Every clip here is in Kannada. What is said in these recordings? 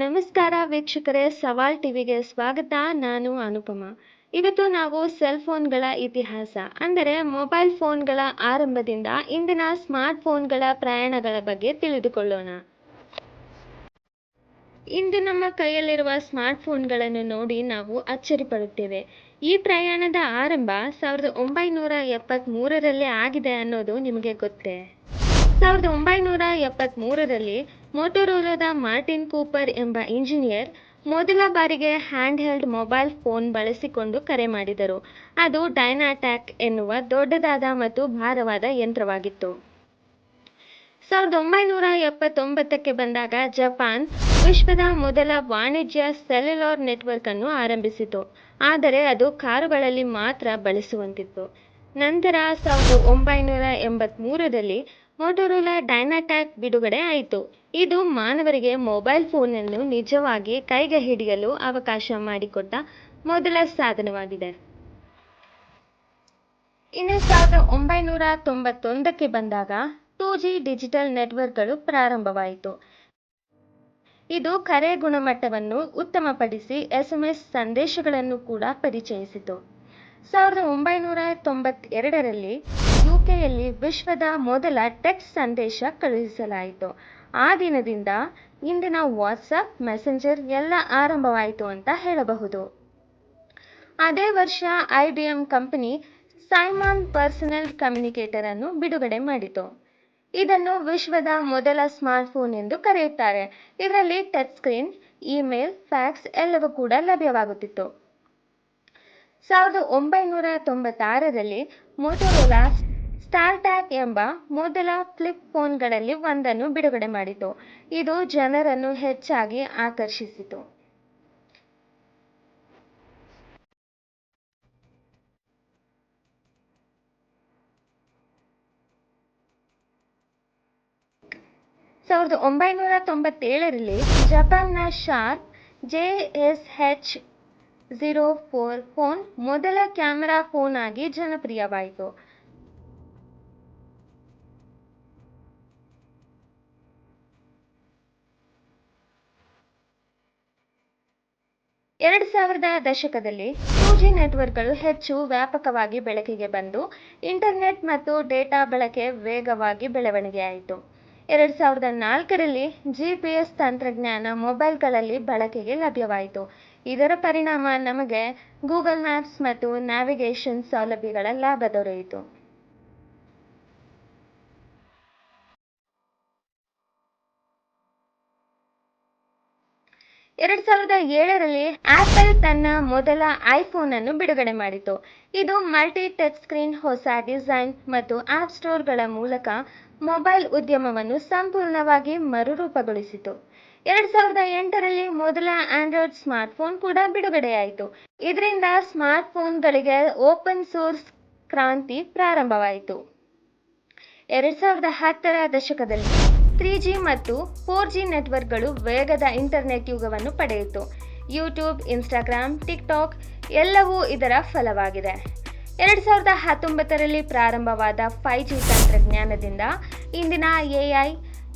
ನಮಸ್ಕಾರ ವೀಕ್ಷಕರೇ, ಸವಾಲ್ ಟಿವಿಗೆ ಸ್ವಾಗತ. ನಾನು ಅನುಪಮ. ಇವತ್ತು ನಾವು ಸೆಲ್ ಫೋನ್ಗಳ ಇತಿಹಾಸ, ಅಂದರೆ ಮೊಬೈಲ್ ಫೋನ್ಗಳ ಆರಂಭದಿಂದ ಇಂದಿನ ಸ್ಮಾರ್ಟ್ ಫೋನ್ಗಳ ಪ್ರಯಾಣಗಳ ಬಗ್ಗೆ ತಿಳಿದುಕೊಳ್ಳೋಣ. ಇಂದು ನಮ್ಮ ಕೈಯಲ್ಲಿರುವ ಸ್ಮಾರ್ಟ್ ಫೋನ್ಗಳನ್ನು ನೋಡಿ ನಾವು ಅಚ್ಚರಿ ಪಡುತ್ತೇವೆ ಈ ಪ್ರಯಾಣದ ಆರಂಭ ಸಾವಿರದ ಒಂಬೈನೂರ ಎಪ್ಪತ್ತ್ಮೂರರಲ್ಲಿ ಆಗಿದೆ ಅನ್ನೋದು ನಿಮಗೆ ಗೊತ್ತೇ. ಸಾವಿರದ ಒಂಬೈನೂರ ಎಪ್ಪತ್ತ್ಮೂರರಲ್ಲಿ ಮೋಟೊರೋಲಾದ ಮಾರ್ಟಿನ್ ಕೂಪರ್ ಎಂಬ ಇಂಜಿನಿಯರ್ ಮೊದಲ ಬಾರಿಗೆ ಹ್ಯಾಂಡ್ ಹೆಲ್ಡ್ ಮೊಬೈಲ್ ಫೋನ್ ಬಳಸಿಕೊಂಡು ಕರೆ ಮಾಡಿದರು. ಅದು ಡೈನಾಟ್ಯಾಕ್ ಎನ್ನುವ ದೊಡ್ಡದಾದ ಮತ್ತು ಭಾರವಾದ ಯಂತ್ರವಾಗಿತ್ತು. ಸಾವಿರದ ಒಂಬೈನೂರ ಎಪ್ಪತ್ತೊಂಬತ್ತಕ್ಕೆ ಬಂದಾಗ ಜಪಾನ್ ವಿಶ್ವದ ಮೊದಲ ವಾಣಿಜ್ಯ ಸೆಲ್ಯುಲಾರ್ ನೆಟ್ವರ್ಕ್ ಅನ್ನು ಆರಂಭಿಸಿತು. ಆದರೆ ಅದು ಕಾರುಗಳಲ್ಲಿ ಮಾತ್ರ ಬಳಸುವಂತಿತ್ತು. ನಂತರ ಸಾವಿರದ ಒಂಬೈನೂರ ಎಂಬತ್ತ್ಮೂರರಲ್ಲಿ ಮೋಟೊರೋಲಾ ಡೈನಾಟ್ಯಾಕ್ ಬಿಡುಗಡೆ ಆಯಿತು. ಇದು ಮಾನವರಿಗೆ ಮೊಬೈಲ್ ಫೋನನ್ನು ನಿಜವಾಗಿ ಕೈಗೆ ಹಿಡಿಯಲು ಅವಕಾಶ ಮಾಡಿಕೊಟ್ಟ ಮೊದಲ ಸಾಧನವಾಗಿದೆ. ಇನ್ನು ಸಾವಿರದ ಒಂಬೈನೂರ ತೊಂಬತ್ತೊಂದಕ್ಕೆ ಬಂದಾಗ ಟೂ ಜಿ ಡಿಜಿಟಲ್ ನೆಟ್ವರ್ಕ್ಗಳು ಪ್ರಾರಂಭವಾಯಿತು. ಇದು ಕರೆ ಗುಣಮಟ್ಟವನ್ನು ಉತ್ತಮಪಡಿಸಿ ಎಸ್ಎಂಎಸ್ ಸಂದೇಶಗಳನ್ನು ಕೂಡ ಪರಿಚಯಿಸಿತು. ಸಾವಿರದ ಒಂಬೈನೂರ ತೊಂಬತ್ತೆರಡರಲ್ಲಿ ಯುಕೆಯಲ್ಲಿ ವಿಶ್ವದ ಮೊದಲ ಟೆಕ್ಸ್ಟ್ ಸಂದೇಶ ಕಳುಹಿಸಲಾಯಿತು. ಆ ದಿನದಿಂದ ಇಂದಿನ ವಾಟ್ಸಪ್ ಮೆಸೆಂಜರ್ ಎಲ್ಲ ಆರಂಭವಾಯಿತು ಅಂತ ಹೇಳಬಹುದು. ಅದೇ ವರ್ಷ I B M company Simon personal communicator ಅನ್ನು ಬಿಡುಗಡೆ ಮಾಡಿತು. ಇದನ್ನು ವಿಶ್ವದ ಮೊದಲ ಸ್ಮಾರ್ಟ್ಫೋನ್ ಎಂದು ಕರೆಯುತ್ತಾರೆ. ಇದರಲ್ಲಿ ಟಚ್ ಸ್ಕ್ರೀನ್, ಇಮೇಲ್, ಫ್ಯಾಕ್ಸ್ ಎಲ್ಲವೂ ಕೂಡ ಲಭ್ಯವಾಗುತ್ತಿತ್ತು. ಸಾವಿರದ ಒಂಬೈನೂರ ತೊಂಬತ್ತಾರರಲ್ಲಿ ಮೋಟೊರೋಲಾ ಸ್ಟಾರ್ಟ್ಯಾಕ್ ಎಂಬ ಮೊದಲ ಫ್ಲಿಪ್ ಫೋನ್ಗಳಲ್ಲಿ ಒಂದನ್ನು ಬಿಡುಗಡೆ ಮಾಡಿತು. ಇದು ಜನರನ್ನು ಹೆಚ್ಚಾಗಿ ಆಕರ್ಷಿಸಿತು. ಸಾವಿರದ ಒಂಬೈನೂರ ತೊಂಬತ್ತೇಳರಲ್ಲಿ ಜಪಾನ್ನ Sharp J S H zero four phone ಮೊದಲ ಕ್ಯಾಮೆರಾ ಫೋನ್ ಆಗಿ ಜನಪ್ರಿಯವಾಯಿತು. ಎರಡು ಸಾವಿರದ ದಶಕದಲ್ಲಿ ಟೂ ಜಿ ನೆಟ್ವರ್ಕ್ಗಳು ಹೆಚ್ಚು ವ್ಯಾಪಕವಾಗಿ ಬೆಳಕಿಗೆ ಬಂದು, ಇಂಟರ್ನೆಟ್ ಮತ್ತು ಡೇಟಾ ಬಳಕೆ ವೇಗವಾಗಿ ಬೆಳವಣಿಗೆಯಾಯಿತು. ಎರಡು ಸಾವಿರದ ನಾಲ್ಕರಲ್ಲಿ ಜಿ ಪಿ ಎಸ್ ತಂತ್ರಜ್ಞಾನ ಮೊಬೈಲ್ಗಳಲ್ಲಿ ಬಳಕೆಗೆ ಲಭ್ಯವಾಯಿತು. ಇದರ ಪರಿಣಾಮ ನಮಗೆ ಗೂಗಲ್ ಮ್ಯಾಪ್ಸ್ ಮತ್ತು ನ್ಯಾವಿಗೇಷನ್ ಸೌಲಭ್ಯಗಳ ಲಾಭ ದೊರೆಯಿತು. ಎರಡು ಸಾವಿರದ ಏಳರಲ್ಲಿ ಆಪಲ್ ತನ್ನ ಮೊದಲ ಐಫೋನ್ ಅನ್ನು ಬಿಡುಗಡೆ ಮಾಡಿತು. ಇದು ಮಲ್ಟಿ ಟಚ್ ಸ್ಕ್ರೀನ್, ಹೊಸ ಡಿಸೈನ್ ಮತ್ತು ಆಪ್ ಸ್ಟೋರ್ಗಳ ಮೂಲಕ ಮೊಬೈಲ್ ಉದ್ಯಮವನ್ನು ಸಂಪೂರ್ಣವಾಗಿ ಮರುರೂಪಗೊಳಿಸಿತು. ಎರಡ್ ಸಾವಿರದ ಎಂಟರಲ್ಲಿ ಮೊದಲ ಆಂಡ್ರಾಯ್ಡ್ ಸ್ಮಾರ್ಟ್ಫೋನ್ ಕೂಡ ಬಿಡುಗಡೆಯಾಯಿತು. ಇದರಿಂದ ಸ್ಮಾರ್ಟ್ಫೋನ್ಗಳಿಗೆ ಓಪನ್ ಸೋರ್ಸ್ ಕ್ರಾಂತಿ ಪ್ರಾರಂಭವಾಯಿತು. ಎರಡು ಸಾವಿರದ ಹತ್ತರ ದಶಕದಲ್ಲಿ ತ್ರೀ ಜಿ ಮತ್ತು ಫೋರ್ ಜಿ ನೆಟ್ವರ್ಕ್ಗಳು ವೇಗದ ಇಂಟರ್ನೆಟ್ ಯುಗವನ್ನು ಪಡೆಯಿತು. ಯೂಟ್ಯೂಬ್, ಇನ್ಸ್ಟಾಗ್ರಾಮ್, ಟಿಕ್ಟಾಕ್ ಎಲ್ಲವೂ ಇದರ ಫಲವಾಗಿದೆ. ಎರಡು ಸಾವಿರದ ಹತ್ತೊಂಬತ್ತರಲ್ಲಿ ಪ್ರಾರಂಭವಾದ ಫೈವ್ ಜಿ ತಂತ್ರಜ್ಞಾನದಿಂದ ಇಂದಿನ ಎಐ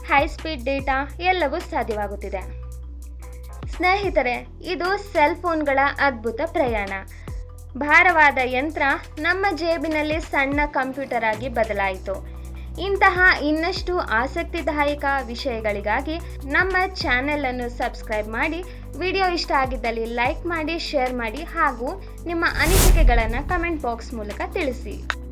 ಹೈಸ್ಪೀಡ್ ಡೇಟಾ ಎಲ್ಲವೂ ಸಾಧ್ಯವಾಗುತ್ತಿದೆ. ಸ್ನೇಹಿತರೆ, ಇದು ಸೆಲ್ ಫೋನ್ಗಳ ಅದ್ಭುತ ಪ್ರಯಾಣ. ಭಾರವಾದ ಯಂತ್ರ ನಮ್ಮ ಜೇಬಿನಲ್ಲಿ ಸಣ್ಣ ಕಂಪ್ಯೂಟರ್ ಆಗಿ ಬದಲಾಯಿತು. ಇಂತಹ ಇನ್ನಷ್ಟು ಆಸಕ್ತಿದಾಯಕ ವಿಷಯಗಳಿಗಾಗಿ ನಮ್ಮ ಚಾನೆಲ್ ಅನ್ನು ಸಬ್ಸ್ಕ್ರೈಬ್ ಮಾಡಿ, ವಿಡಿಯೋ ಇಷ್ಟ ಆಗಿದ್ದಲ್ಲಿ ಲೈಕ್ ಮಾಡಿ, ಶೇರ್ ಮಾಡಿ ಹಾಗೂ ನಿಮ್ಮ ಅನಿಸಿಕೆಗಳನ್ನು ಕಮೆಂಟ್ ಬಾಕ್ಸ್ ಮೂಲಕ ತಿಳಿಸಿ.